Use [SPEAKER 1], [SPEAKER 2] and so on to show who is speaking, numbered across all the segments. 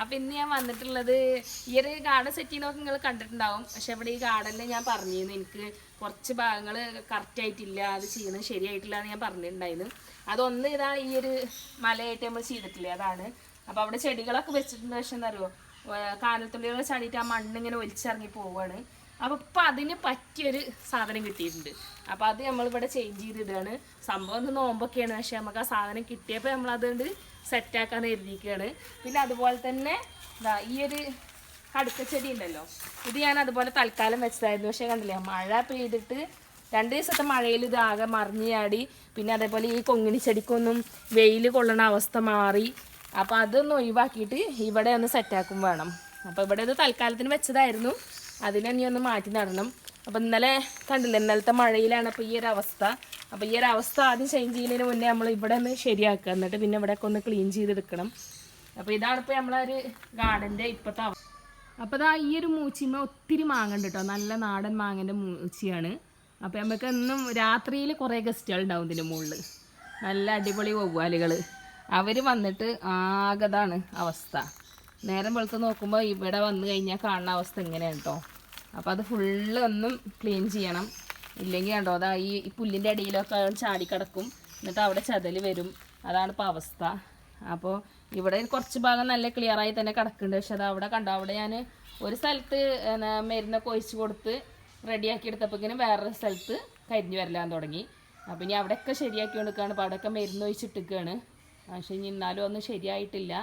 [SPEAKER 1] അപ്പം ഇന്ന് ഞാൻ വന്നിട്ടുള്ളത് ഈ ഒരു ഗാർഡൻ സെറ്റ് നിങ്ങൾ കണ്ടിട്ടുണ്ടാവും. പക്ഷെ ഇവിടെ ഈ ഗാർഡനിൽ ഞാൻ പറഞ്ഞിരുന്നു എനിക്ക് കുറച്ച് ഭാഗങ്ങൾ കറക്റ്റ് ആയിട്ടില്ല അത് ചെയ്യണം ശരിയായിട്ടില്ല എന്ന് ഞാൻ പറഞ്ഞിട്ടുണ്ടായിരുന്നു. അതൊന്ന് ഇതാ ഈ ഒരു മലയായിട്ട് നമ്മൾ ചെയ്തിട്ടില്ലേ അതാണ്. അപ്പോൾ അവിടെ ചെടികളൊക്കെ വെച്ചിട്ടുണ്ട് പക്ഷെ എന്താ അറിയോ കാനത്തുള്ളികൾ ചാടിയിട്ട് ആ മണ്ണിങ്ങനെ ഒലിച്ചിറങ്ങി പോവുകയാണ് അപ്പോൾ ഇപ്പം അതിന് പറ്റിയൊരു സാധനം കിട്ടിയിട്ടുണ്ട്. അപ്പോൾ അത് നമ്മളിവിടെ ചേഞ്ച് ചെയ്തിടുകയാണ് സംഭവം ഒന്ന് നോമ്പൊക്കെയാണ് പക്ഷെ നമുക്ക് ആ സാധനം കിട്ടിയപ്പോൾ നമ്മൾ അതുകൊണ്ട് സെറ്റാക്കാൻ എഴുതിയിരിക്കുകയാണ്. പിന്നെ അതുപോലെ തന്നെ ദാ ഈ ഒരു കടുക്കച്ചെടി ഉണ്ടല്ലോ. ഇത് ഞാൻ അതുപോലെ തൽക്കാലം വെച്ചതായിരുന്നു. പക്ഷേ കണ്ടില്ലേ മഴ പെയ്തിട്ട് രണ്ട് ദിവസത്തെ മഴയിൽ ഇത് ആകെ മറിഞ്ഞ് ചാടി. പിന്നെ അതേപോലെ ഈ കൊങ്ങിണി ചെടിക്കൊന്നും വെയിൽ കൊള്ളണ അവസ്ഥ മാറി. അപ്പോൾ അതൊന്ന് ഒഴിവാക്കിയിട്ട് ഇവിടെ ഒന്ന് സെറ്റാക്കും വേണം. അപ്പോൾ ഇവിടെ ഇത് തൽക്കാലത്തിന് വെച്ചതായിരുന്നു. അതിനെ നീ ഒന്ന് മാറ്റി നടണം. അപ്പോൾ ഇന്നലെ കണ്ടില്ല ഇന്നലത്തെ മഴയിലാണ് അപ്പോൾ ഈ ഒരു അവസ്ഥ. അപ്പോൾ ഈ ഒരു അവസ്ഥ ആദ്യം ചേഞ്ച് ചെയ്യുന്നതിന് മുന്നേ നമ്മൾ ഇവിടെ ഒന്ന് ശരിയാക്കുക. എന്നിട്ട് പിന്നെ ഇവിടെയൊക്കെ ഒന്ന് ക്ലീൻ ചെയ്തെടുക്കണം അപ്പോൾ ഇതാണ് ഇപ്പോൾ നമ്മളൊരു ഗാർഡന്റെ ഇപ്പോഴത്തെ അവസ്ഥ. അപ്പോൾ ഇതാ ഈ ഒരു മൂച്ചിമ്മ ഒത്തിരി മാങ്ങ ഉണ്ട് കേട്ടോ നല്ല നാടൻ മാങ്ങന്റെ മൂച്ചിയാണ്. അപ്പോൾ നമുക്ക് എന്നും രാത്രിയിൽ കുറേ ഗസ്റ്റുകൾ ഉണ്ടാവും ഇതിന്റെ മുകളിൽ നല്ല അടിപൊളി വവ്വാലുകൾ അവർ വന്നിട്ട് ആകതാണ് അവസ്ഥ. നേരം വെളുത്ത് നോക്കുമ്പോൾ ഇവിടെ വന്നു കഴിഞ്ഞാൽ കാണുന്ന അവസ്ഥ ഇങ്ങനെയാണ് കേട്ടോ അപ്പോൾ അത് ഫുള്ള് ഒന്നും ക്ലീൻ ചെയ്യണം. ഇല്ലെങ്കിൽ കണ്ടോ അതാ ഈ പുല്ലിന്റെ ഇടയിലൊക്കെ ചാടി കിടക്കും. എന്നിട്ട് അവിടെ ചതൽ വരും. അതാണ് ഇപ്പോൾ അവസ്ഥ. അപ്പോൾ ഇവിടെ കുറച്ച് ഭാഗം നല്ല ക്ലിയറായി തന്നെ കിടക്കുന്നുണ്ട്. പക്ഷെ അത് അവിടെ കണ്ടോ അവിടെ ഞാൻ ഒരു സ്ഥലത്ത് മരുന്നൊക്കെ ഒഴിച്ച് കൊടുത്ത് റെഡിയാക്കി എടുത്തപ്പോഴേക്കിനും വേറൊരു സ്ഥലത്ത് കരിഞ്ഞു വരലാൻ തുടങ്ങി. അപ്പോൾ ഇനി അവിടെയൊക്കെ ശരിയാക്കി കൊടുക്കുകയാണ് അപ്പോൾ അവിടെയൊക്കെ മരുന്ന് ഒഴിച്ചിട്ടിരിക്കുകയാണ്. പക്ഷേ ഇനി എന്നാലും ഒന്നും ശരിയായിട്ടില്ല.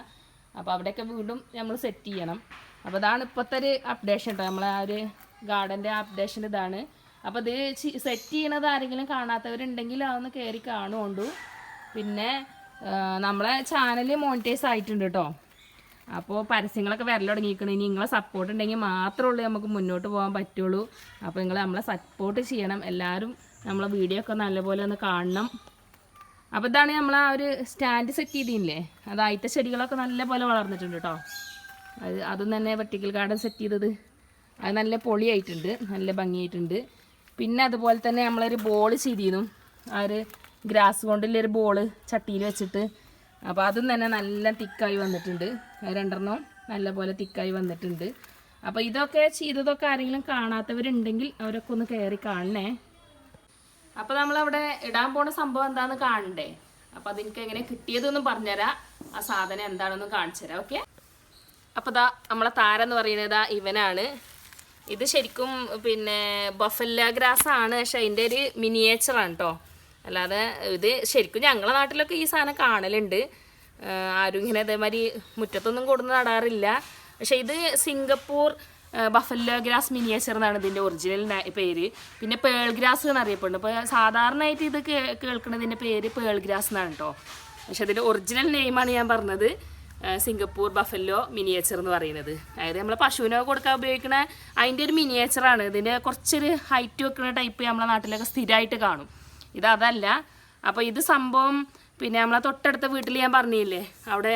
[SPEAKER 1] അപ്പോൾ അവിടെയൊക്കെ വീണ്ടും നമ്മൾ സെറ്റ് ചെയ്യണം. അപ്പോൾ അതാണ് ഇപ്പോഴത്തെ ഒരു അപ്ഡേഷൻ കേട്ടോ നമ്മളെ ആ ഒരു ഗാർഡന്റെ അപ്ഡേഷൻ ഇതാണ്. അപ്പോൾ ഇത് സെറ്റ് ചെയ്യണത് ആരെങ്കിലും കാണാത്തവരുണ്ടെങ്കിൽ അതൊന്ന് കയറി കാണുകൊണ്ടു പിന്നെ നമ്മളെ ചാനൽ മോണിറ്റൈസ് ആയിട്ടുണ്ട് കേട്ടോ അപ്പോൾ പരസ്യങ്ങളൊക്കെ വരൽ തുടങ്ങിയിരിക്കണം. ഇനി നിങ്ങളെ സപ്പോർട്ട് ഉണ്ടെങ്കിൽ മാത്രമേ ഉള്ളൂ നമുക്ക് മുന്നോട്ട് പോകാൻ പറ്റുള്ളൂ. അപ്പോൾ നിങ്ങൾ നമ്മളെ സപ്പോർട്ട് ചെയ്യണം. എല്ലാവരും നമ്മളെ വീഡിയോ ഒക്കെ നല്ലപോലെ ഒന്ന് കാണണം. അപ്പോൾ ഇതാണ് നമ്മൾ ആ ഒരു സ്റ്റാൻഡ് സെറ്റ് ചെയ്തില്ലേ? അത് ചെടികളൊക്കെ നല്ലപോലെ വളർന്നിട്ടുണ്ട് കേട്ടോ അത് അതും തന്നെ വെർട്ടിക്കൽ ഗാർഡൻ സെറ്റ് ചെയ്തത്. അത് നല്ല പൊളിയായിട്ടുണ്ട്. നല്ല ഭംഗിയായിട്ടുണ്ട്. പിന്നെ അതുപോലെ തന്നെ നമ്മളൊരു ബോൾ ചെയ്തിരുന്നു ആ ഒരു ഗ്രാസ് കൊണ്ടുള്ളൊരു ബോൾ ചട്ടിയിൽ വെച്ചിട്ട്. അപ്പോൾ അതും തന്നെ നല്ല തിക്കായി വന്നിട്ടുണ്ട്. രണ്ടെണ്ണം നല്ല പോലെ തിക്കായി വന്നിട്ടുണ്ട്. അപ്പോൾ ഇതൊക്കെ ചെയ്തതൊക്കെ ആരെങ്കിലും കാണാത്തവരുണ്ടെങ്കിൽ അവരൊക്കെ ഒന്ന് കയറി കാണണേ. അപ്പോൾ നമ്മളവിടെ ഇടാൻ പോണ സംഭവം എന്താണെന്ന് കാണണ്ടേ? അപ്പോൾ അതെനിക്ക് എങ്ങനെ കിട്ടിയതൊന്നും പറഞ്ഞുതരാം. ആ സാധനം എന്താണെന്ന് കാണിച്ചു തരാം ഓക്കെ? അപ്പോൾ ദാ നമ്മളെ താരം എന്ന് പറയുന്നത് ഇവനാണ്. ഇത് ശരിക്കും പിന്നെ ബഫല്ല ഗ്രാസ് ആണ് പക്ഷെ അതിന്റെ ഒരു മിനിയേച്ചറാണ് കേട്ടോ അല്ലാതെ ഇത് ശരിക്കും ഞങ്ങളുടെ നാട്ടിലൊക്കെ ഈ സാധനം കാണലുണ്ട്. ആരും ഇങ്ങനെ അതേമാതിരി മുറ്റത്തൊന്നും കൊടുന്ന് നടാറില്ല. പക്ഷെ ഇത് സിംഗപ്പൂർ ബഫല്ലോ ഗ്രാസ് മിനിയേച്ചർ എന്നാണ് ഇതിന്റെ ഒറിജിനൽ പേര്. പിന്നെ പേൾ ഗ്രാസ് എന്നറിയപ്പെടുന്നു ഇപ്പോൾ സാധാരണയായിട്ട് ഇത് കേൾക്കുന്നതിന്റെ പേര് പേൾ ഗ്രാസ് എന്നാണ് കേട്ടോ പക്ഷെ അതിന്റെ ഒറിജിനൽ നെയിമാണ് ഞാൻ പറഞ്ഞത്. സിംഗപ്പൂർ ബഫല്ലോ മിനിയേച്ചർ എന്ന് പറയുന്നത്. അതായത് നമ്മൾ പശുവിനൊക്കെ കൊടുക്കാൻ ഉപയോഗിക്കുന്ന അതിന്റെ ഒരു മിനിയേച്ചറാണ് ഇതിന്റെ കുറച്ചൊരു ഹൈറ്റ് വെക്കുന്ന ടൈപ്പ് നമ്മളെ നാട്ടിലൊക്കെ സ്ഥിരമായിട്ട് കാണും. ഇത് അതല്ല. അപ്പോൾ ഇത് സംഭവം പിന്നെ നമ്മളെ തൊട്ടടുത്ത വീട്ടിൽ ഞാൻ പറഞ്ഞില്ലേ? അവിടെ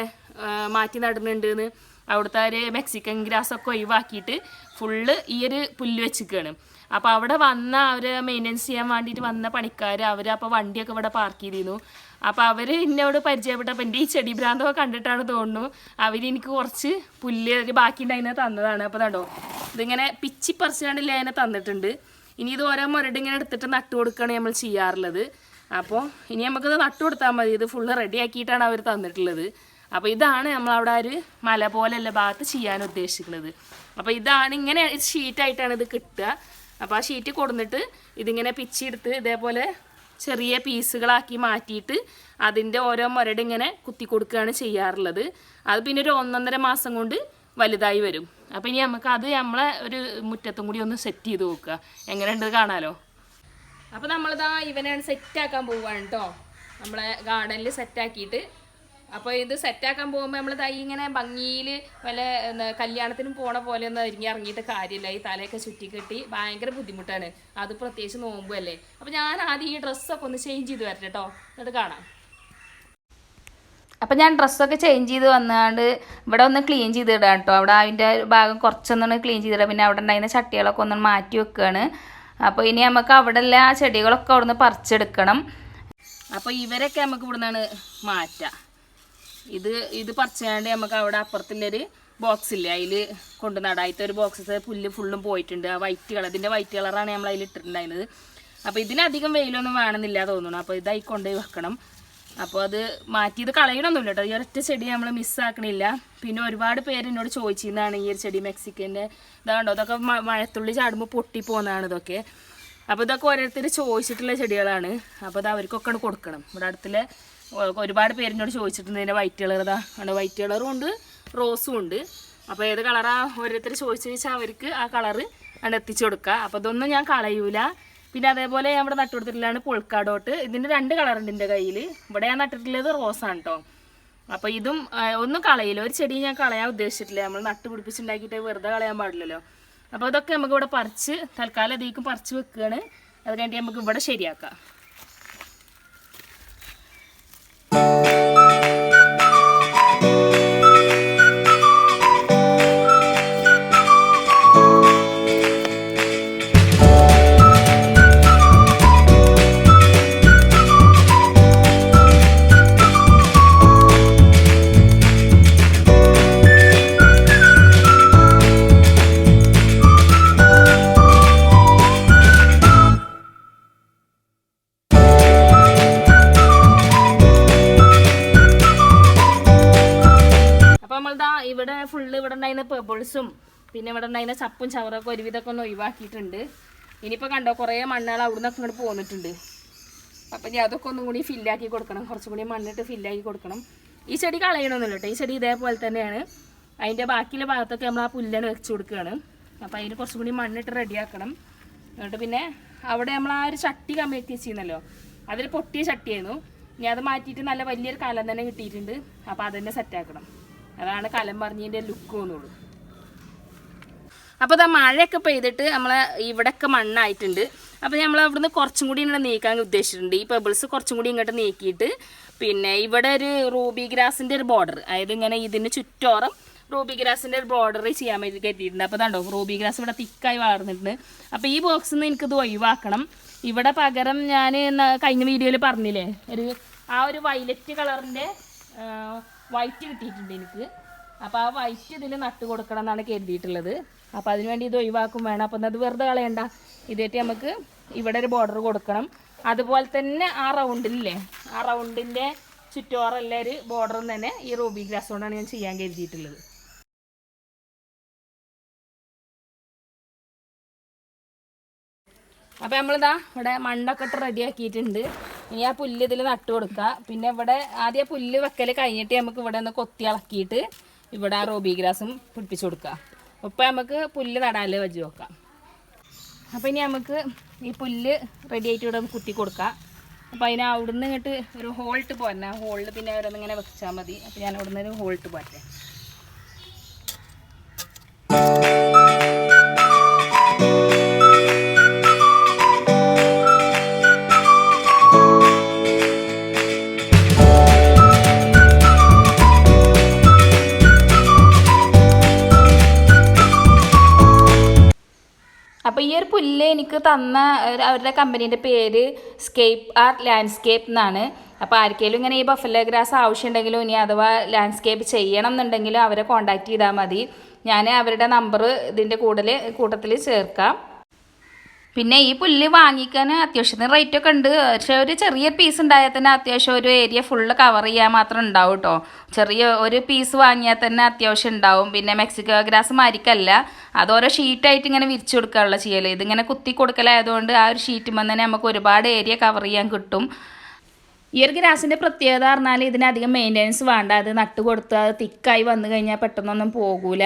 [SPEAKER 1] മാറ്റി നടുന്നുണ്ട് എന്ന് അവിടുത്തെ ഒരു മെക്സിക്കൻ ഗ്രാസ് ഒക്കെ ഒഴിവാക്കിയിട്ട് ഫുള്ള് ഈ ഒരു പുല്ല് വെച്ചിരിക്കുകയാണ്. അപ്പോൾ അവിടെ വന്ന അവർ മെയിന്റെനൻസ് ചെയ്യാൻ വേണ്ടിയിട്ട് വന്ന പണിക്കാർ അവർ അപ്പോൾ വണ്ടിയൊക്കെ ഇവിടെ പാർക്ക് ചെയ്തിരുന്നു. അപ്പോൾ അവർ എന്നോട് പരിചയപ്പെട്ടപ്പോൾ എന്റെ ഈ ചെടി ഭ്രാന്തൊക്കെ കണ്ടിട്ടാണ് തോന്നുന്നു. അവർ എനിക്ക് കുറച്ച് പുല്ല് ബാക്കി ഉണ്ടായിരുന്നത് തന്നതാണ്. അപ്പോൾ കണ്ടോ ഇതിങ്ങനെ പിച്ചി പറിച്ചാണ്ടില്ല അതിനെ തന്നിട്ടുണ്ട്. ഇനി ഇത് ഓരോ മുരട് ഇങ്ങനെ എടുത്തിട്ട് നട്ടു കൊടുക്കുകയാണ് നമ്മൾ ചെയ്യാറുള്ളത്. അപ്പോൾ ഇനി നമുക്കിത് നട്ടു കൊടുത്താൽ മതി. ഇത് ഫുള്ള് റെഡി ആക്കിയിട്ടാണ് അവർ തന്നിട്ടുള്ളത്. അപ്പോൾ ഇതാണ് നമ്മളവിടെ ഒരു മല പോലെയുള്ള ഭാഗത്ത് ചെയ്യാൻ ഉദ്ദേശിക്കുന്നത്. അപ്പോൾ ഇതാണ് ഇങ്ങനെ ഷീറ്റായിട്ടാണ് ഇത് കിട്ടുക. അപ്പോൾ ആ ഷീറ്റ് കൊടുന്നിട്ട് ഇതിങ്ങനെ പിച്ചെടുത്ത് ഇതേപോലെ ചെറിയ പീസുകളാക്കി മാറ്റിയിട്ട് അതിന്റെ ഓരോ മുരട് ഇങ്ങനെ കുത്തി കൊടുക്കുകയാണ് ചെയ്യാറുള്ളത്. അത് പിന്നെ ഒരു ഒന്നൊന്നര മാസം കൊണ്ട് വലുതായി വരും. അപ്പോൾ ഇനി നമുക്ക് അത് നമ്മളെ ഒരു മുറ്റത്തും കൂടി ഒന്ന് സെറ്റ് ചെയ്ത് നോക്കുക. എങ്ങനെയുണ്ട് കാണാലോ? അപ്പോൾ നമ്മളിതാ ഇവനാണ് സെറ്റാക്കാൻ പോവുകയാണ് കേട്ടോ നമ്മളെ ഗാർഡനിൽ സെറ്റാക്കിയിട്ട് അപ്പോൾ ഇത് സെറ്റാക്കാൻ പോകുമ്പോൾ നമ്മൾ തൈ ഇങ്ങനെ ഭംഗിയിൽ വല്ല കല്യാണത്തിനും പോണ പോലെ ഒന്നും ഒരുങ്ങി ഇറങ്ങിയിട്ട് കാര്യമില്ല. ഈ തലയൊക്കെ ചുറ്റി കെട്ടി ഭയങ്കര ബുദ്ധിമുട്ടാണ്. അത് പ്രത്യേകിച്ച് നോമ്പല്ലേ അപ്പോൾ ഞാൻ ആദ്യം ഈ ഡ്രസ്സൊക്കെ ഒന്ന് ചേഞ്ച് ചെയ്ത് വരട്ടെ കേട്ടോ എന്നിട്ട് കാണാം. അപ്പം ഞാൻ ഡ്രസ്സൊക്കെ ചേഞ്ച് ചെയ്ത് വന്നാണ്ട് ഇവിടെ ഒന്ന് ക്ലീൻ ചെയ്തിടാം കേട്ടോ അവിടെ അതിന്റെ ഭാഗം കുറച്ചൊന്നും ക്ലീൻ ചെയ്തിടാം പിന്നെ അവിടെ ഉണ്ടായിരുന്ന ചട്ടികളൊക്കെ ഒന്ന് മാറ്റി വെക്കുകയാണ് അപ്പോൾ ഇനി നമുക്ക് അവിടെ ഉള്ള ആ ചെടികളൊക്കെ അവിടെ നിന്ന് പറിച്ചെടുക്കണം. അപ്പോൾ ഇവരൊക്കെ നമുക്ക് ഇവിടെ നിന്നാണ് മാറ്റുക ഇത് ഇത് പറിച്ചാണ്ട് നമുക്ക് അവിടെ അപ്പുറത്തുള്ളൊരു ബോക്സ് ഇല്ലേ? അതിൽ കൊണ്ട് നടായിട്ട് ഒരു ബോക്സസ് പുല്ല് ഫുള്ളും പോയിട്ടുണ്ട്. ആ വൈറ്റ് കളർ. ഇതിന്റെ വൈറ്റ് കളറാണ് നമ്മൾ അതിൽ ഇട്ടിട്ടുണ്ടായിരുന്നത്. അപ്പോൾ ഇതിനധികം വെയിലൊന്നും വേണമെന്നില്ല തോന്നുന്നു. അപ്പോൾ ഇതായി കൊണ്ടുപോയി വെക്കണം. അപ്പോൾ അത് മാറ്റി. ഇത് കളയണമൊന്നുമില്ല കേട്ടോ. ഈ ഒരൊറ്റ ചെടി നമ്മൾ മിസ്സാക്കണില്ല പിന്നെ ഒരുപാട് പേര് എന്നോട് ചോദിച്ചിരുന്നതാണ് ഈ ഒരു ചെടി മെക്സിക്കന്റെ ഇതാണ്ടോ? ഇതൊക്കെ മഴത്തുള്ളി ചാടുമ്പോൾ പൊട്ടി പോകുന്നതാണ് ഇതൊക്കെ. അപ്പോൾ ഇതൊക്കെ ഓരോരുത്തർ ചോദിച്ചിട്ടുള്ള ചെടികളാണ്. അപ്പോൾ അത് അവർക്കൊക്കെ കൊടുക്കണം. ഇവിടെ അടുത്തുള്ള ഒരുപാട് പേരിനോട് ചോദിച്ചിട്ടുണ്ട് ഇതിന്റെ വൈറ്റ് കളർ ഇതാ. വൈറ്റ് കളറും ഉണ്ട് റോസും ഉണ്ട്. അപ്പോൾ ഏത് കളറാ ഓരോരുത്തർ ചോദിച്ചു വെച്ചാൽ അവർക്ക് ആ കളറ് അവിടെ എത്തിച്ചു കൊടുക്കുക അപ്പോൾ ഇതൊന്നും ഞാൻ കളയൂല. പിന്നെ അതേപോലെ ഞാൻ ഇവിടെ നട്ടുകൊടുത്തിട്ടുള്ളതാണ് പൊൾക്കാടോട്ട് ഇതിന്റെ രണ്ട് കളറുണ്ട് എന്റെ കയ്യിൽ. ഇവിടെ ഞാൻ നട്ടിട്ടുള്ളത് റോസാണ് കേട്ടോ അപ്പോൾ ഇതും ഒന്നും കളയില്ല. ഒരു ചെടി ഞാൻ കളയാൻ ഉദ്ദേശിച്ചിട്ടില്ല. നമ്മൾ നട്ട് പിടിപ്പിച്ചുണ്ടാക്കിയിട്ട് വെറുതെ കളയാൻ പാടില്ലല്ലോ. അപ്പോൾ ഇതൊക്കെ നമുക്ക് ഇവിടെ പറിച്ച് തൽക്കാലം അധികം പറിച്ച് വെക്കുകയാണ് അത് കഴിഞ്ഞിട്ട് നമുക്ക് ഇവിടെ ശരിയാക്കാം. ഉണ്ടായിരുന്ന പെബിൾസും പിന്നെ ഇവിടെ ഉണ്ടായിരുന്ന ചപ്പും ചവറൊക്കെ ഒരുവിധമൊക്കെ ഒന്ന് ഒഴിവാക്കിയിട്ടുണ്ട്. ഇനിയിപ്പോൾ കണ്ടോ കുറേ മണ്ണുകൾ അവിടെ നിന്നൊക്കെ ഇങ്ങോട്ട് പോന്നിട്ടുണ്ട്. അപ്പം ഞാൻ അതൊക്കെ ഒന്നും കൂടി ഫില്ലാക്കി കൊടുക്കണം. കുറച്ചും കൂടി മണ്ണിട്ട് ഫില്ലാക്കി കൊടുക്കണം. ഈ ചെടി കളയണമെന്നില്ല കേട്ടോ. ഈ ചെടി ഇതേപോലെ തന്നെയാണ്. അതിന്റെ ബാക്കിയുള്ള ഭാഗത്തൊക്കെ നമ്മൾ ആ പുല്ലാണ് വെച്ച് കൊടുക്കുകയാണ്. അപ്പോൾ അതിന് കുറച്ചും കൂടി മണ്ണിട്ട് റെഡിയാക്കണം എന്നിട്ട് പിന്നെ അവിടെ നമ്മൾ ആ ഒരു ചട്ടി കമ്മിറ്റി ചെയ്യുന്നല്ലോ അതിൽ പൊട്ടിയ ചട്ടിയായിരുന്നു. ഞാൻ അത് മാറ്റിയിട്ട് നല്ല വലിയൊരു കലം തന്നെ കിട്ടിയിട്ടുണ്ട്. അപ്പോൾ തന്നെ സെറ്റാക്കണം അതാണ് കലം പറഞ്ഞതിന്റെ ലുക്ക് എന്നുള്ളൂ അപ്പോൾ ഇതാ മഴയൊക്കെ പെയ്തിട്ട് നമ്മളെ ഇവിടെയൊക്കെ മണ്ണായിട്ടുണ്ട്. അപ്പോൾ നമ്മൾ അവിടുന്ന് കുറച്ചും കൂടി ഇങ്ങനെ നീക്കാൻ ഉദ്ദേശിച്ചിട്ടുണ്ട്. ഈ പെബിൾസ് കുറച്ചും കൂടി ഇങ്ങോട്ട് നീക്കിയിട്ട് പിന്നെ ഇവിടെ ഒരു റൂബി ഗ്രാസിന്റെ ഒരു ബോർഡർ അതായത് ഇങ്ങനെ ഇതിന് ചുറ്റോറം റൂബി ഗ്രാസിന്റെ ഒരു ബോർഡർ ചെയ്യാൻ വേണ്ടി കയറ്റിയിട്ടുണ്ട് അപ്പോൾ ഇതാണ്ടോ റൂബി ഗ്രാസ് ഇവിടെ തിക്കായി വളർന്നിട്ടുണ്ട്. അപ്പോൾ ഈ ബോക്സിൽ നിന്ന് എനിക്കിത് ഒഴിവാക്കണം. ഇവിടെ പകരം ഞാൻ കഴിഞ്ഞ വീഡിയോയിൽ പറഞ്ഞില്ലേ ഒരു ആ ഒരു വൈലറ്റ് കളറിന്റെ വൈറ്റ് കിട്ടിയിട്ടുണ്ട് എനിക്ക്. അപ്പോൾ ആ വൈറ്റ് ഇതിൽ നട്ട് കൊടുക്കണം എന്നാണ് കരുതിയിട്ടുള്ളത്. അപ്പോൾ അതിനുവേണ്ടി ഇത് ഒഴിവാക്കും വേണം. അപ്പം അത് വെറുതെ കളയണ്ട. ഇതേറ്റ് നമുക്ക് ഇവിടെ ഒരു ബോർഡർ കൊടുക്കണം. അതുപോലെ തന്നെ ആ റൗണ്ടില്ലേ ആ റൗണ്ടിന്റെ ചുറ്റോറല്ല ഒരു ബോർഡറും തന്നെ ഈ റൂബി ഗ്രാസ് കൊണ്ടാണ് ഞാൻ ചെയ്യാൻ കരുതിയിട്ടുള്ളത്. അപ്പോൾ നമ്മളിതാ ഇവിടെ മണ്ണൊക്കെ ഇട്ട് റെഡി ആക്കിയിട്ടുണ്ട്. ഇനി ആ പുല്ല് ഇതിൽ നട്ടു കൊടുക്കുക പിന്നെ ഇവിടെ ആദ്യം ആ പുല്ല് വെക്കൽ കഴിഞ്ഞിട്ട് നമുക്ക് ഇവിടെ ഒന്ന് കൊത്തി ഇളക്കിയിട്ട് ഇവിടെ ആ റോബി ഗ്രാസും പിടിപ്പിച്ചു കൊടുക്കുക ഇപ്പം നമുക്ക് പുല്ല് നടാൽ വെച്ച് നോക്കാം. അപ്പോൾ ഇനി നമുക്ക് ഈ പുല്ല് റെഡി ആയിട്ട് ഇവിടെ കുത്തി കൊടുക്കാം. അപ്പോൾ അതിന് അവിടുന്ന് ഇങ്ങോട്ട് ഒരു ഹോൾട്ട് പോരണ. ഹോളിൽ പിന്നെ ഓരോന്ന് ഇങ്ങനെ വെച്ചാൽ മതി. അപ്പോൾ ഞാൻ അവിടുന്ന് ഒരു ഹോൾട്ട് പോരട്ടെ. അപ്പോൾ ഈ ഒരു പുല്ല് എനിക്ക് തന്ന അവരുടെ കമ്പനീന്റെ പേര് സ്കേപ്പ് ആർട്ട് ലാൻഡ്സ്കേപ്പ് എന്നാണ് അപ്പോൾ ആർക്കെങ്കിലും ഇങ്ങനെ ഈ ബഫല ഗ്രാസ് ആവശ്യമുണ്ടെങ്കിലും ഇനി അഥവാ ലാൻഡ്സ്കേപ്പ് ചെയ്യണം എന്നുണ്ടെങ്കിലും അവരെ കോൺടാക്റ്റ് ചെയ്താൽ മതി. ഞാൻ അവരുടെ നമ്പർ ഇതിന്റെ കൂടുതൽ കൂട്ടത്തിൽ ചേർക്കാം. പിന്നെ ഈ പുല്ല് വാങ്ങിക്കാൻ അത്യാവശ്യത്തിന് റേറ്റ് ഒക്കെ ഉണ്ട്. പക്ഷെ ഒരു ചെറിയ പീസ് ഉണ്ടായാൽ തന്നെ അത്യാവശ്യം ഒരു ഏരിയ ഫുള്ള് കവർ ചെയ്യാൻ മാത്രം ഉണ്ടാവും കേട്ടോ ചെറിയ ഒരു പീസ് വാങ്ങിയാൽ തന്നെ അത്യാവശ്യം ഉണ്ടാവും. പിന്നെ മെക്സിക്കോ ഗ്രാസ് മാരിക്കല്ല. അത് ഓരോ ഷീറ്റായിട്ട് ഇങ്ങനെ വിരിച്ചു കൊടുക്കാനുള്ള ചെയ്യൽ ഇതിങ്ങനെ കുത്തി കൊടുക്കലായതുകൊണ്ട് ആ ഒരു ഷീറ്റ് ഷീറ്റുമ്പോൾ തന്നെ നമുക്ക് ഒരുപാട് ഏരിയ കവർ ചെയ്യാൻ കിട്ടും. ഈ ഒരു ഗ്രാസിന്റെ പ്രത്യേകത പറഞ്ഞാൽ ഇതിനധികം മെയിന്റനൻസ് വേണ്ട. അത് നട്ട് കൊടുത്ത് അത് തിക്കായി വന്നു കഴിഞ്ഞാൽ പെട്ടെന്നൊന്നും പോകൂല.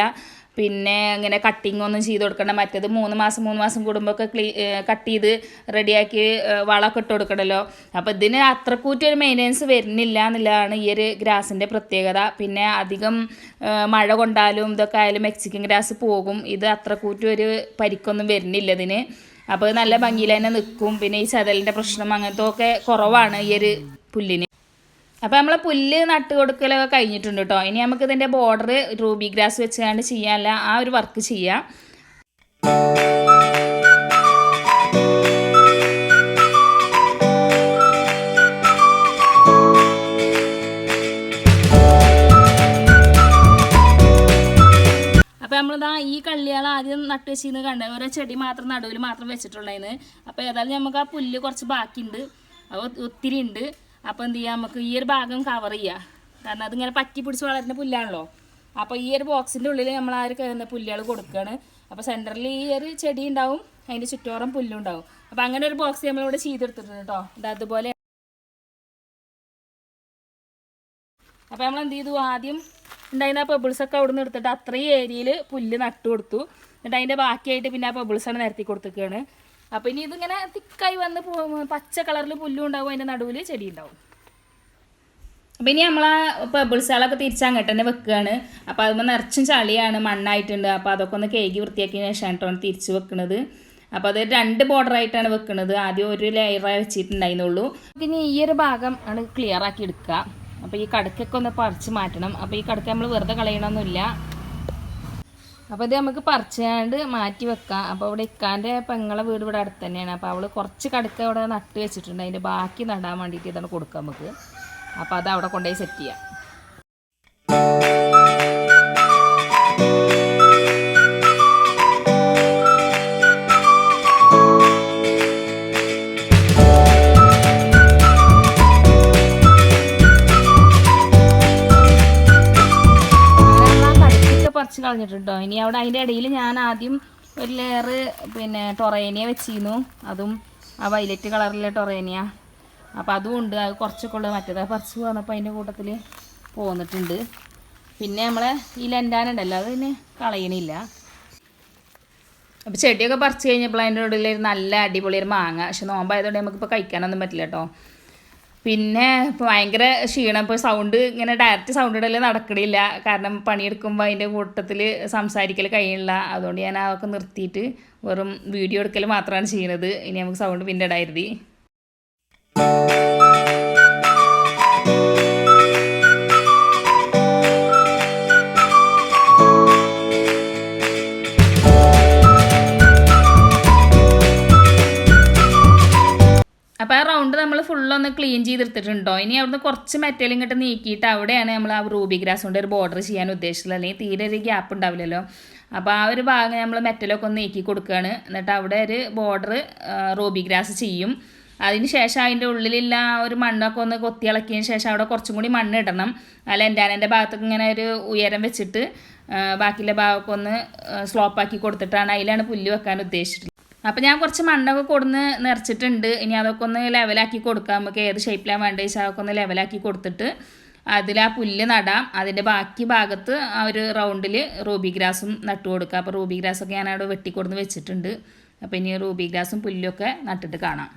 [SPEAKER 1] പിന്നെ ഇങ്ങനെ കട്ടിങ് ഒന്നും ചെയ്ത് കൊടുക്കണ്ട. മറ്റേത് മൂന്ന് മാസം മൂന്ന് മാസം കൂടുമ്പോഴൊക്കെ ക്ലീ കട്ട് ചെയ്ത് റെഡിയാക്കി വളമൊക്കെ ഇട്ട് കൊടുക്കണമല്ലോ അപ്പോൾ ഇതിന് അത്രക്കൂറ്റി ഒരു മെയിന്റനൻസ് വരുന്നില്ല എന്നുള്ളതാണ് ഈ ഒരു ഗ്രാസിന്റെ പ്രത്യേകത. പിന്നെ അധികം മഴ കൊണ്ടാലും ഇതൊക്കെ ആയാലും മെക്സിക്കൻ ഗ്രാസ് പോകും. ഇത് അത്രക്കൂറ്റി ഒരു പരിക്കൊന്നും വരുന്നില്ല ഇതിന്. അപ്പോൾ നല്ല ഭംഗിയിൽ തന്നെ നിൽക്കും. പിന്നെ ഈ ചതലിന്റെ പ്രശ്നം അങ്ങനത്തെ ഒക്കെ കുറവാണ് ഈ ഒരു പുല്ലിന്. അപ്പോൾ നമ്മൾ പുല്ല് നട്ട് കൊടുക്കലൊക്കെ കഴിഞ്ഞിട്ടുണ്ട് കേട്ടോ ഇനി നമുക്ക് ഇതിന്റെ ബോർഡർ റൂബി ഗ്രാസ് വെച്ചുകൊണ്ട് ചെയ്യാനല്ല ആ ഒരു വർക്ക് ചെയ്യാം. അപ്പോൾ നമ്മളിതാ ഈ കള്ളികൾ ആദ്യം നട്ട് വെച്ചിരുന്ന് കണ്ടത് ഓരോ ചെടി മാത്രം നടുവിൽ മാത്രം വെച്ചിട്ടുള്ളതിന് അപ്പോൾ ഏതായാലും നമുക്ക് ആ പുല്ല് കുറച്ച് ബാക്കിയുണ്ട്. അപ്പോൾ ഒത്തിരി ഉണ്ട്. അപ്പോൾ എന്ത് ചെയ്യാം? നമുക്ക് ഈ ഒരു ഭാഗം കവർ ചെയ്യാം. കാരണം അതിങ്ങനെ പറ്റി പിടിച്ച് വളരുന്ന പുല്ലാണല്ലോ. അപ്പോൾ ഈ ഒരു ബോക്സിന്റെ ഉള്ളിൽ നമ്മൾ ആ ഒരു കയറുന്ന പുല്ലുകൾ കൊടുക്കുകയാണ് അപ്പോൾ സെന്ററിൽ ഈ ഒരു ചെടി ഉണ്ടാവും അതിന്റെ ചുറ്റോറം പുല്ലും ഉണ്ടാവും. അപ്പോൾ അങ്ങനെ ഒരു ബോക്സ് നമ്മളിവിടെ ചെയ്തെടുത്തിട്ടുണ്ട് കേട്ടോ അത് അതുപോലെ അപ്പോൾ നമ്മൾ എന്ത് ചെയ്തു? ആദ്യം ഉണ്ടായിരുന്ന ആ പെബിൾസ് ഒക്കെ അവിടെ നിന്ന് എടുത്തിട്ട് അത്രയും ഏരിയയിൽ പുല്ല് നട്ടു കൊടുത്തു എന്നിട്ട് അതിന്റെ ബാക്കിയായിട്ട് പിന്നെ ആ പെബിൾസാണ് നിരത്തി കൊടുത്തേക്കാണ് അപ്പോൾ ഇനി ഇതിങ്ങനെ തിക്കായി വന്ന് പച്ച കളറിൽ പുല്ലും ഉണ്ടാവും അതിന്റെ നടുവിൽ ചെടി ഉണ്ടാവും അപ്പം ഇനി നമ്മൾ ആ പെബിൾസുകളൊക്കെ തിരിച്ചങ്ങോട്ട് തന്നെ വെക്കുകയാണ്. അപ്പോൾ അതുമ്പോൾ നിറച്ചും ചളിയാണ് മണ്ണായിട്ടുണ്ട്. അപ്പോൾ അതൊക്കെ ഒന്ന് കേകി വൃത്തിയാക്കിയതിന് ശേഷമാണ് കേട്ടോ തിരിച്ച് വെക്കുന്നത് അപ്പോൾ അത് രണ്ട് ബോർഡർ ആയിട്ടാണ് വെക്കുന്നത് ആദ്യം ഒരു ലെയറായി വെച്ചിട്ടുണ്ടായിരുന്നുള്ളൂ. ഇനി ഈ ഒരു ഭാഗം ആണ് ക്ലിയർ ആക്കി എടുക്കുക. അപ്പോൾ ഈ കടുക്കൊക്കെ ഒന്ന് പറിച്ച് മാറ്റണം. അപ്പോൾ ഈ കടുക്ക നമ്മൾ വെറുതെ കളയണമൊന്നുമില്ല അപ്പോൾ ഇത് നമുക്ക് പറിച്ചാണ്ട് മാറ്റി വെക്കാം. അപ്പോൾ ഇവിടെ ഇക്കാന്റെ പെങ്ങളെ വീട് ഇവിടെ അടുത്ത് തന്നെയാണ്. അപ്പോൾ അവൾ കുറച്ച് കടുക്ക അവിടെ നട്ട് വെച്ചിട്ടുണ്ട്. അതിന്റെ ബാക്കി നടാൻ വേണ്ടിയിട്ട് ഇതാണ് കൊടുക്കുക നമുക്ക്. അപ്പോൾ അത് അവിടെ കൊണ്ടുപോയി സെറ്റ് ചെയ്യാം. പറിച്ച് കളഞ്ഞിട്ടുണ്ടോ? ഇനി അവിടെ അതിന്റെ ഇടയിൽ ഞാൻ ആദ്യം ഒരു ലെയർ പിന്നെ ടൊറേനിയ വെച്ചിരുന്നു. അതും ആ വൈലറ്റ് കളറിലെ ടൊറേനിയ അപ്പോൾ അതും ഉണ്ട്. അത് കുറച്ചൊക്കെ ഉള്ളത് മറ്റേത് പറിച്ച് പോന്നപ്പോൾ അതിന്റെ കൂട്ടത്തിൽ പോന്നിട്ടുണ്ട്. പിന്നെ നമ്മളെ ഈ ലെൻഡാനുണ്ടല്ലോ അത് പിന്നെ കളയണില്ല. അപ്പോൾ ചെടിയൊക്കെ പറിച്ച് കഴിഞ്ഞപ്പോൾ അതിന്റെ ഉള്ളിൽ നല്ല അടിപൊളി ഒരു മാങ്ങ. പക്ഷെ നോമ്പായതുകൊണ്ട് നമുക്കിപ്പോൾ കഴിക്കാനൊന്നും പറ്റില്ല കേട്ടോ. പിന്നെ ഇപ്പോൾ ഭയങ്കര ക്ഷീണം. ഇപ്പോൾ സൗണ്ട് ഇങ്ങനെ ഡയറക്റ്റ് സൗണ്ട് ഇടൽ നടക്കണില്ല. കാരണം പണിയെടുക്കുമ്പോൾ അതിന്റെ കൂട്ടത്തിൽ സംസാരിക്കൽ കഴിയില്ല അതുകൊണ്ട് ഞാൻ അതൊക്കെ നിർത്തിയിട്ട് വെറും വീഡിയോ എടുക്കൽ മാത്രമാണ് ചെയ്യുന്നത് ഇനി നമുക്ക് സൗണ്ട് പിന്നെ ഇടായിരുതി നമ്മൾ ഫുള്ളൊന്ന് ക്ലീൻ ചെയ്തെടുത്തിട്ടുണ്ടോ ഇനി അവിടുന്ന് കുറച്ച് മെറ്റൽ ഇങ്ങോട്ട് നീക്കിയിട്ട് അവിടെയാണ് നമ്മൾ ആ റൂബി ഗ്രാസ് കൊണ്ട് ഒരു ബോർഡർ ചെയ്യാൻ ഉദ്ദേശിച്ചത്. അല്ലെങ്കിൽ തീരെ ഒരു ഗ്യാപ്പ് ഉണ്ടാവില്ലല്ലോ. അപ്പോൾ ആ ഒരു ഭാഗം നമ്മൾ മെറ്റലൊക്കെ ഒന്ന് നീക്കി കൊടുക്കുകയാണ് എന്നിട്ട് അവിടെ ഒരു ബോർഡർ റൂബി ഗ്രാസ് ചെയ്യും. അതിന് ശേഷം അതിന്റെ ഉള്ളിലുള്ള ആ ഒരു മണ്ണൊക്കെ ഒന്ന് കൊത്തി ഇളക്കിയതിന് ശേഷം അവിടെ കുറച്ചും കൂടി മണ്ണ് ഇടണം. അല്ല എന്റെ ഭാഗത്തൊക്കെ ഇങ്ങനെ ഒരു ഉയരം വെച്ചിട്ട് ബാക്കിയുള്ള ഭാഗമൊക്കെ ഒന്ന് സ്ലോപ്പാക്കി കൊടുത്തിട്ടാണ് അതിലാണ് പുല്ല് വെക്കാൻ ഉദ്ദേശിച്ചിട്ടുള്ളത്. അപ്പം ഞാൻ കുറച്ച് മണ്ണൊക്കെ കൊടുന്ന് നിറച്ചിട്ടുണ്ട്. ഇനി അതൊക്കെ ഒന്ന് ലെവലാക്കി കൊടുക്കാം. നമുക്ക് ഏത് ഷേപ്പിലാണ് വേണ്ടത് വെച്ചാൽ അതൊക്കെ ഒന്ന് ലെവലാക്കി കൊടുത്തിട്ട് അതിൽ ആ പുല്ല് നടാം. അതിന്റെ ബാക്കി ഭാഗത്ത് ആ ഒരു റൗണ്ടിൽ റൂബി ഗ്രാസും നട്ടു കൊടുക്കുക അപ്പോൾ റൂബി ഗ്രാസൊക്കെ ഞാൻ അവിടെ വെട്ടിക്കൊടുന്ന് വെച്ചിട്ടുണ്ട്. അപ്പോൾ ഇനി റൂബി ഗ്രാസും പുല്ലൊക്കെ നട്ടിട്ട് കാണാം.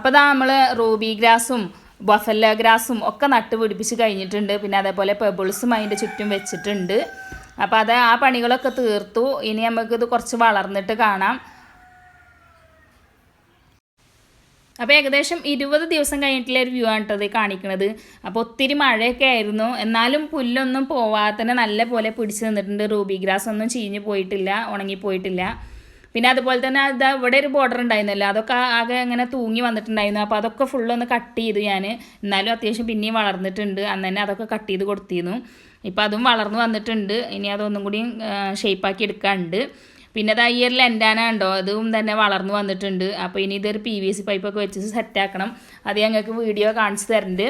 [SPEAKER 1] അപ്പോൾ ഇതാ നമ്മൾ റൂബി ഗ്രാസും ബൊഫല്ല ഗ്രാസും ഒക്കെ നട്ട് പിടിപ്പിച്ച് കഴിഞ്ഞിട്ടുണ്ട്. പിന്നെ അതേപോലെ പെബിൾസും അതിന്റെ ചുറ്റും വെച്ചിട്ടുണ്ട്. അപ്പോൾ അത് ആ പണികളൊക്കെ തീർത്തു. ഇനി നമുക്കിത് കുറച്ച് വളർന്നിട്ട് കാണാം. അപ്പോൾ ഏകദേശം ഇരുപത് ദിവസം കഴിഞ്ഞിട്ടുള്ള ഒരു വ്യൂ ആണ് കേട്ടോ കാണിക്കുന്നത് അപ്പോൾ ഒത്തിരി മഴയൊക്കെ ആയിരുന്നു. എന്നാലും പുല്ലൊന്നും പോവാതെ തന്നെ നല്ല പോലെ പിടിച്ച് നിന്നിട്ടുണ്ട്. റൂബി ഗ്രാസ് ഒന്നും ചീഞ്ഞ് പോയിട്ടില്ല ഉണങ്ങിപ്പോയിട്ടില്ല. പിന്നെ അതുപോലെ തന്നെ അത് ഇവിടെ ഒരു ബോർഡർ ഉണ്ടായിരുന്നല്ലോ. അതൊക്കെ ആകെ അങ്ങനെ തൂങ്ങി വന്നിട്ടുണ്ടായിരുന്നു. അപ്പോൾ അതൊക്കെ ഫുള്ളൊന്ന് കട്ട് ചെയ്തു ഞാൻ എന്നാലും അത്യാവശ്യം പിന്നെയും വളർന്നിട്ടുണ്ട്. അന്ന് തന്നെ അതൊക്കെ കട്ട് ചെയ്ത് കൊടുത്തിരുന്നു. ഇപ്പോൾ അതും വളർന്നു വന്നിട്ടുണ്ട്. ഇനി അതൊന്നും കൂടി ഷേപ്പാക്കി എടുക്കാനുണ്ട് പിന്നെ അത് ഈ ഒരു ലെൻഡാന ഉണ്ടോ അതും തന്നെ വളർന്നു വന്നിട്ടുണ്ട്. അപ്പോൾ ഇനി ഇതൊരു പി വി സി പൈപ്പൊക്കെ വെച്ച് സെറ്റാക്കണം അത് ഞങ്ങൾക്ക് വീഡിയോ കാണിച്ചു തരുന്നുണ്ട്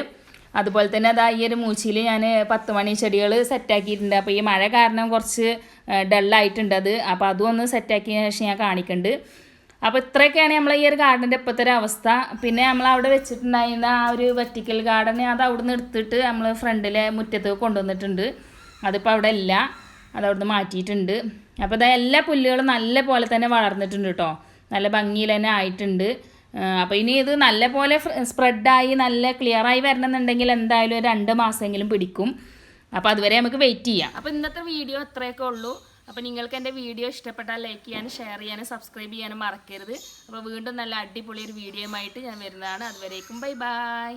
[SPEAKER 1] അതുപോലെ തന്നെ അതാ ഒരു മൂച്ചിയിൽ ഞാൻ പത്ത് മണി ചെടികൾ സെറ്റാക്കിയിട്ടുണ്ട് അപ്പോൾ ഈ മഴ കാരണം കുറച്ച് ഡള്ളായിട്ടുണ്ട് അത്. അപ്പോൾ അതും ഒന്ന് സെറ്റാക്കിയ ശേഷം ഞാൻ കാണിക്കുന്നുണ്ട് അപ്പോൾ ഇത്രയൊക്കെയാണ് നമ്മളെ ഈ ഒരു ഗാർഡന്റെ ഇപ്പോഴത്തെ അവസ്ഥ. പിന്നെ നമ്മൾ അവിടെ വെച്ചിട്ടുണ്ടായിരുന്ന ആ ഒരു വെർട്ടിക്കൽ ഗാർഡൻ അത് അവിടെ നിന്ന് എടുത്തിട്ട് നമ്മൾ ഫ്രണ്ടിലെ മുറ്റത്ത് കൊണ്ടുവന്നിട്ടുണ്ട്. അതിപ്പോൾ അവിടെ ഇല്ല. അത് മാറ്റിയിട്ടുണ്ട്. അപ്പോൾ ഇതാ എല്ലാ പുല്ലുകളും നല്ല പോലെ തന്നെ വളർന്നിട്ടുണ്ട് കേട്ടോ നല്ല ഭംഗിയിൽ തന്നെ ആയിട്ടുണ്ട്. അപ്പോൾ ഇനി ഇത് നല്ല പോലെ സ്പ്രെഡായി നല്ല ക്ലിയറായി വരണമെന്നുണ്ടെങ്കിൽ എന്തായാലും രണ്ട് മാസമെങ്കിലും പിടിക്കും. അപ്പോൾ അതുവരെ നമുക്ക് വെയിറ്റ് ചെയ്യാം. അപ്പോൾ ഇന്നത്തെ വീഡിയോ അത്രയൊക്കെ ഉള്ളൂ. അപ്പോൾ നിങ്ങൾക്ക് എന്റെ വീഡിയോ ഇഷ്ടപ്പെട്ടാൽ ലൈക്ക് ചെയ്യാനും ഷെയർ ചെയ്യാനും സബ്സ്ക്രൈബ് ചെയ്യാനും മറക്കരുത്. അപ്പോൾ വീണ്ടും നല്ല അടിപൊളി ഒരു വീഡിയോയുമായിട്ട് ഞാൻ വരുന്നതാണ്. അതുവരേക്കും ബൈ ബൈ